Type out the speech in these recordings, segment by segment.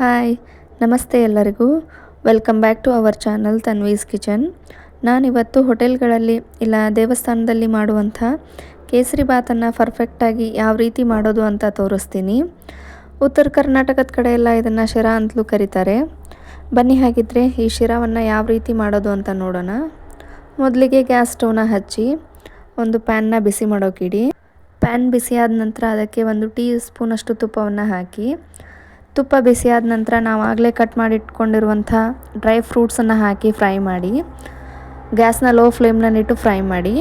Hi, ನಮಸ್ತೆ ಎಲ್ಲರಿಗೂ. Welcome back to our channel Tanvi's kitchen. ನಾನಿವತ್ತು ಹೋಟೆಲ್ಗಳಲ್ಲಿ, ಇಲ್ಲ ದೇವಸ್ಥಾನದಲ್ಲಿ ಮಾಡುವಂಥ ಕೇಸರಿ ಬಾತನ್ನು ಪರ್ಫೆಕ್ಟಾಗಿ ಯಾವ ರೀತಿ ಮಾಡೋದು ಅಂತ ತೋರಿಸ್ತೀನಿ. ಉತ್ತರ ಕರ್ನಾಟಕದ ಕಡೆ ಎಲ್ಲ ಇದನ್ನು ಶಿರಾ ಅಂತಲೂ ಕರೀತಾರೆ. ಬನ್ನಿ ಹಾಗಿದ್ರೆ ಈ ಶಿರಾವನ್ನು ಯಾವ ರೀತಿ ಮಾಡೋದು ಅಂತ ನೋಡೋಣ. ಮೊದಲಿಗೆ ಗ್ಯಾಸ್ ಸ್ಟವ್ನ ಹಚ್ಚಿ ಒಂದು ಪ್ಯಾನ್ನ ಬಿಸಿ ಮಾಡೋಕ್ಕಿಡಿ ಪ್ಯಾನ್ ಬಿಸಿಯಾದ ನಂತರ ಅದಕ್ಕೆ ಒಂದು ಟೀ ಸ್ಪೂನಷ್ಟು ತುಪ್ಪವನ್ನು ಹಾಕಿ ತುಪ್ಪ ಬಿಸಿಯಾದ ನಂತರ ನಾವು ಆಗಲೇ ಕಟ್ ಮಾಡಿ ಇಟ್ಕೊಂಡಿರುವಂಥ ಡ್ರೈ ಫ್ರೂಟ್ಸನ್ನು ಹಾಕಿ ಫ್ರೈ ಮಾಡಿ ಗ್ಯಾಸ್ನ ಲೋ ಫ್ಲೇಮ್ನಲ್ಲಿಟ್ಟು ಫ್ರೈ ಮಾಡಿ.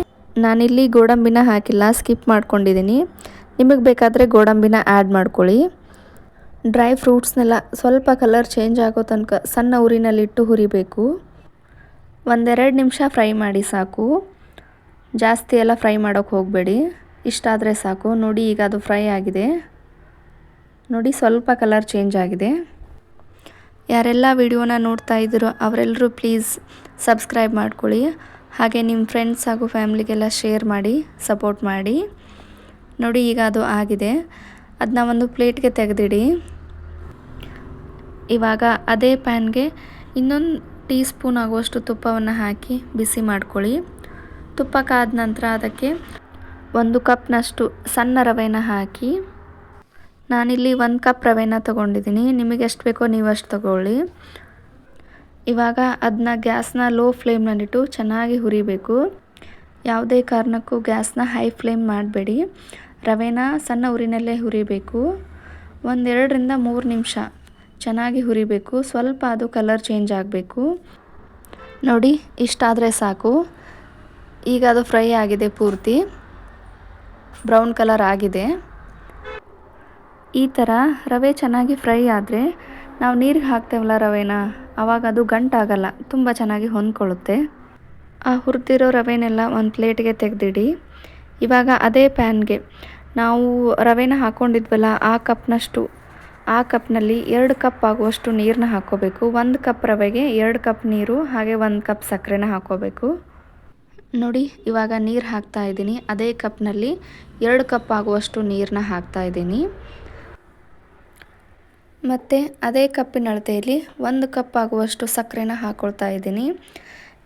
ನಾನಿಲ್ಲಿ ಗೋಡಂಬಿನ ಹಾಕಿಲ್ಲ ಸ್ಕಿಪ್ ಮಾಡ್ಕೊಂಡಿದ್ದೀನಿ ನಿಮಗೆ ಬೇಕಾದರೆ ಗೋಡಂಬಿನ ಆ್ಯಡ್ ಮಾಡ್ಕೊಳ್ಳಿ. ಡ್ರೈ ಫ್ರೂಟ್ಸ್ನೆಲ್ಲ ಸ್ವಲ್ಪ ಕಲರ್ ಚೇಂಜ್ ಆಗೋ ತನಕ ಸಣ್ಣ ಉರಿನಲ್ಲಿಟ್ಟು ಹುರಿಬೇಕು. ಒಂದೆರಡು ನಿಮಿಷ ಫ್ರೈ ಮಾಡಿ ಸಾಕು. ಜಾಸ್ತಿ ಎಲ್ಲ ಫ್ರೈ ಮಾಡೋಕ್ಕೆ ಹೋಗಬೇಡಿ. ಇಷ್ಟಾದರೆ ಸಾಕು. ನೋಡಿ ಈಗ ಅದು ಫ್ರೈ ಆಗಿದೆ. ನೋಡಿ ಸ್ವಲ್ಪ ಕಲರ್ ಚೇಂಜ್ ಆಗಿದೆ. ಯಾರೆಲ್ಲ ವಿಡಿಯೋನ ನೋಡ್ತಾ ಇದ್ದೀರೋ ಅವರೆಲ್ಲರೂ ಪ್ಲೀಸ್ ಸಬ್ಸ್ಕ್ರೈಬ್ ಮಾಡ್ಕೊಳ್ಳಿ. ಹಾಗೆ ನಿಮ್ಮ ಫ್ರೆಂಡ್ಸ್ ಹಾಗೂ ಫ್ಯಾಮ್ಲಿಗೆಲ್ಲ ಶೇರ್ ಮಾಡಿ, ಸಪೋರ್ಟ್ ಮಾಡಿ. ನೋಡಿ ಈಗ ಅದು ಆಗಿದೆ. ಅದನ್ನ ಒಂದು ಪ್ಲೇಟ್ಗೆ ತೆಗೆದಿಡಿ. ಇವಾಗ ಅದೇ ಪ್ಯಾನ್ಗೆ ಇನ್ನೊಂದು ಟೀ ಸ್ಪೂನ್ ಆಗುವಷ್ಟು ತುಪ್ಪವನ್ನು ಹಾಕಿ ಬಿಸಿ ಮಾಡ್ಕೊಳ್ಳಿ. ತುಪ್ಪ ಕಾದ ನಂತರ ಅದಕ್ಕೆ ಒಂದು ಕಪ್ನಷ್ಟು ಸಣ್ಣ ರವೆನ ಹಾಕಿ ನಾನಿಲ್ಲಿ ಒಂದು ಕಪ್ ರವೆನ ತೊಗೊಂಡಿದ್ದೀನಿ. ನಿಮಗೆ ಎಷ್ಟು ಬೇಕೋ ನೀವು ಅಷ್ಟು ತಗೊಳ್ಳಿ. ಇವಾಗ ಅದನ್ನ ಗ್ಯಾಸ್ನ ಲೋ ಫ್ಲೇಮ್ನಲ್ಲಿಟ್ಟು ಚೆನ್ನಾಗಿ ಹುರಿಬೇಕು. ಯಾವುದೇ ಕಾರಣಕ್ಕೂ ಗ್ಯಾಸ್ನ ಹೈ ಫ್ಲೇಮ್ ಮಾಡಬೇಡಿ. ರವೆನ ಸಣ್ಣ ಉರಿನಲ್ಲೇ ಹುರಿಬೇಕು. ಒಂದೆರಡರಿಂದ ಮೂರು ನಿಮಿಷ ಚೆನ್ನಾಗಿ ಹುರಿಬೇಕು. ಸ್ವಲ್ಪ ಅದು ಕಲರ್ ಚೇಂಜ್ ಆಗಬೇಕು. ನೋಡಿ, ಇಷ್ಟಾದರೆ ಸಾಕು. ಈಗ ಅದು ಫ್ರೈ ಆಗಿದೆ ಪೂರ್ತಿ. ಬ್ರೌನ್ ಕಲರ್ ಆಗಿದೆ. ಈ ಥರ ರವೆ ಚೆನ್ನಾಗಿ ಫ್ರೈ ಆದರೆ ನಾವು ನೀರಿಗೆ ಹಾಕ್ತೇವಲ್ಲ ರವೆನ ಆವಾಗ ಅದು ಗಂಟಾಗಲ್ಲ, ತುಂಬ ಚೆನ್ನಾಗಿ ಹೊಂದ್ಕೊಳ್ಳುತ್ತೆ. ಆ ಹುರಿದಿರೋ ರವೆನೆಲ್ಲ ಒಂದು ಪ್ಲೇಟ್ಗೆ ತೆಗೆದಿಡಿ. ಇವಾಗ ಅದೇ ಪ್ಯಾನ್ಗೆ ನಾವು ರವೆನ ಹಾಕ್ಕೊಂಡಿದ್ವಲ್ಲ ಆ ಕಪ್ನಷ್ಟು, ಆ ಕಪ್ನಲ್ಲಿ ಎರಡು ಕಪ್ ಆಗುವಷ್ಟು ನೀರನ್ನ ಹಾಕ್ಕೋಬೇಕು. ಒಂದು ಕಪ್ ರವೆಗೆ ಎರಡು ಕಪ್ ನೀರು, ಹಾಗೆ ಒಂದು ಕಪ್ ಸಕ್ಕರೆನ ಹಾಕ್ಕೋಬೇಕು. ನೋಡಿ, ಇವಾಗ ನೀರು ಹಾಕ್ತಾ ಇದ್ದೀನಿ. ಅದೇ ಕಪ್ನಲ್ಲಿ ಎರಡು ಕಪ್ ಆಗುವಷ್ಟು ನೀರನ್ನ ಹಾಕ್ತಾ ಇದ್ದೀನಿ. ಮತ್ತು ಅದೇ ಕಪ್ಪಿನ ಅಳತೆಯಲ್ಲಿ ಒಂದು ಕಪ್ ಆಗುವಷ್ಟು ಸಕ್ಕರೆನ ಹಾಕ್ಕೊಳ್ತಾ ಇದ್ದೀನಿ.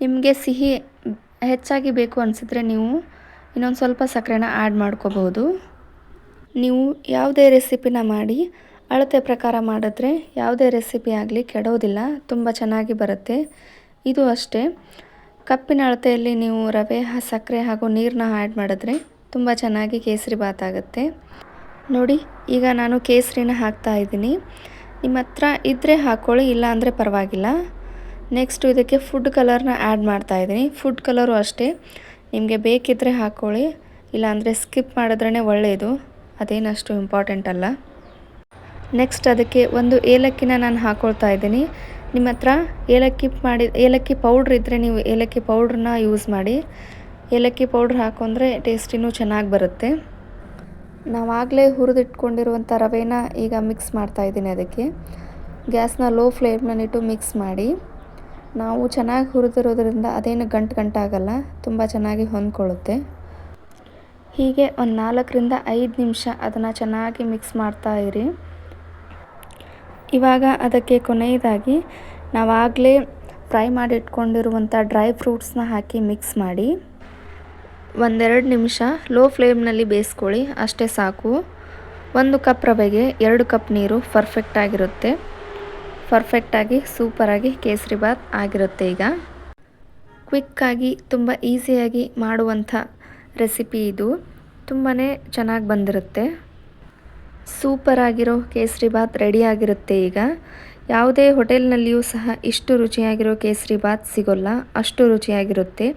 ನಿಮಗೆ ಸಿಹಿ ಹೆಚ್ಚಾಗಿ ಬೇಕು ಅನಿಸಿದ್ರೆ ನೀವು ಇನ್ನೊಂದು ಸ್ವಲ್ಪ ಸಕ್ಕರೆನ ಆ್ಯಡ್ ಮಾಡ್ಕೋಬೋದು ನೀವು ಯಾವುದೇ ರೆಸಿಪಿನ ಮಾಡಿ ಅಳತೆ ಪ್ರಕಾರ ಮಾಡಿದ್ರೆ ಯಾವುದೇ ರೆಸಿಪಿ ಆಗಲಿ ಕೆಡೋದಿಲ್ಲ, ತುಂಬ ಚೆನ್ನಾಗಿ ಬರುತ್ತೆ. ಇದು ಅಷ್ಟೇ. ಕಪ್ಪಿನ ಅಳತೆಯಲ್ಲಿ ನೀವು ರವೆ, ಸಕ್ಕರೆ ಹಾಗೂ ನೀರನ್ನ ಆ್ಯಡ್ ಮಾಡಿದ್ರೆ ತುಂಬ ಚೆನ್ನಾಗಿ ಕೇಸರಿ ಬಾತ್ ಆಗುತ್ತೆ. ನೋಡಿ, ಈಗ ನಾನು ಕೇಸರಿನ ಹಾಕ್ತಾ ಇದ್ದೀನಿ. ನಿಮ್ಮ ಹತ್ರ ಇದ್ದರೆ ಹಾಕ್ಕೊಳ್ಳಿ ಇಲ್ಲ ಅಂದರೆ ಪರವಾಗಿಲ್ಲ. ನೆಕ್ಸ್ಟು ಇದಕ್ಕೆ ಫುಡ್ ಕಲರ್ನ ಆ್ಯಡ್ ಮಾಡ್ತಾ ಇದ್ದೀನಿ. ಫುಡ್ ಕಲರು ಅಷ್ಟೇ. ನಿಮಗೆ ಬೇಕಿದ್ದರೆ ಹಾಕ್ಕೊಳ್ಳಿ ಇಲ್ಲಾಂದರೆ ಸ್ಕಿಪ್ ಮಾಡಿದ್ರೇ ಒಳ್ಳೆಯದು ಅದೇನಷ್ಟು ಇಂಪಾರ್ಟೆಂಟ್ ಅಲ್ಲ. ನೆಕ್ಸ್ಟ್ ಅದಕ್ಕೆ ಒಂದು ಏಲಕ್ಕಿನ ನಾನು ಹಾಕ್ಕೊಳ್ತಾ ಇದ್ದೀನಿ. ನಿಮ್ಮ ಹತ್ರ ಏಲಕ್ಕಿ ಮಾಡಿ, ಏಲಕ್ಕಿ ಪೌಡ್ರ್ ಇದ್ದರೆ ನೀವು ಏಲಕ್ಕಿ ಪೌಡ್ರನ್ನ ಯೂಸ್ ಮಾಡಿ. ಏಲಕ್ಕಿ ಪೌಡ್ರ್ ಹಾಕೊಂಡ್ರೆ ಟೇಸ್ಟಿನೂ ಚೆನ್ನಾಗಿ ಬರುತ್ತೆ. ನಾವಾಗಲೇ ಹುರಿದಿಟ್ಕೊಂಡಿರುವಂಥ ರವೆನ ಈಗ ಮಿಕ್ಸ್ ಮಾಡ್ತಾ ಇದ್ದೀನಿ ಅದಕ್ಕೆ. ಗ್ಯಾಸ್ನ ಲೋ ಫ್ಲೇಮ್ನಲ್ಲಿಟ್ಟು ಮಿಕ್ಸ್ ಮಾಡಿ, ನಾವು ಚೆನ್ನಾಗಿ ಹುರಿದಿರೋದ್ರಿಂದ ಅದೇನು ಗಂಟು ಗಂಟಾಗಲ್ಲ, ತುಂಬ ಚೆನ್ನಾಗಿ ಹೊಂದ್ಕೊಳ್ಳುತ್ತೆ. ಹೀಗೆ ಒಂದು ನಾಲ್ಕರಿಂದ ಐದು ನಿಮಿಷ ಅದನ್ನು ಚೆನ್ನಾಗಿ ಮಿಕ್ಸ್ ಮಾಡ್ತಾ ಇರಿ. ಇವಾಗ ಅದಕ್ಕೆ ಕೊನೆಯದಾಗಿ ನಾವಾಗಲೇ ಫ್ರೈ ಮಾಡಿಟ್ಕೊಂಡಿರುವಂಥ ಡ್ರೈ ಫ್ರೂಟ್ಸ್ನ ಹಾಕಿ ಮಿಕ್ಸ್ ಮಾಡಿ. ಒಂದೆರಡು ನಿಮಿಷ ಲೋ ಫ್ಲೇಮ್ನಲ್ಲಿ ಬೇಯಿಸ್ಕೊಳ್ಳಿ. ಅಷ್ಟೇ ಸಾಕು. ಒಂದು ಕಪ್ ರವೆಗೆ ಎರಡು ಕಪ್ ನೀರು ಪರ್ಫೆಕ್ಟಾಗಿರುತ್ತೆ ಪರ್ಫೆಕ್ಟಾಗಿ ಸೂಪರಾಗಿ ಕೇಸರಿ ಬಾತ್ ಆಗಿರುತ್ತೆ ಈಗ. ಕ್ವಿಕ್ಕಾಗಿ ತುಂಬ ಈಸಿಯಾಗಿ ಮಾಡುವಂಥ ರೆಸಿಪಿ ಇದು. ತುಂಬಾ ಚೆನ್ನಾಗಿ ಬಂದಿರುತ್ತೆ. ಸೂಪರಾಗಿರೋ ಕೇಸರಿ ಬಾತ್ ರೆಡಿಯಾಗಿರುತ್ತೆ ಈಗ. ಯಾವುದೇ ಹೋಟೆಲ್ನಲ್ಲಿಯೂ ಸಹ ಇಷ್ಟು ರುಚಿಯಾಗಿರೋ ಕೇಸರಿ ಬಾತ್ ಸಿಗೋಲ್ಲ. ಅಷ್ಟು ರುಚಿಯಾಗಿರುತ್ತೆ.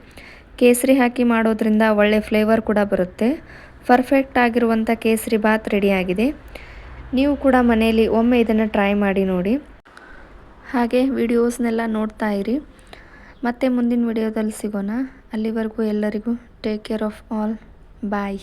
ಕೇಸರಿ ಹಾಕಿ ಮಾಡೋದ್ರಿಂದ ಒಳ್ಳೆ ಫ್ಲೇವರ್ ಕೂಡ ಬರುತ್ತೆ. ಪರ್ಫೆಕ್ಟ್ ಆಗಿರುವಂಥ ಕೇಸರಿ ಬಾತ್ ರೆಡಿಯಾಗಿದೆ ನೀವು ಕೂಡ ಮನೆಯಲ್ಲಿ ಒಮ್ಮೆ ಇದನ್ನು ಟ್ರೈ ಮಾಡಿ ನೋಡಿ. ಹಾಗೆ ವಿಡಿಯೋಸ್ನೆಲ್ಲ ನೋಡ್ತಾ ಇರಿ. ಮತ್ತೆ ಮುಂದಿನ ವಿಡಿಯೋದಲ್ಲಿ ಸಿಗೋಣ. ಅಲ್ಲಿವರೆಗೂ ಎಲ್ಲರಿಗೂ take care of all bye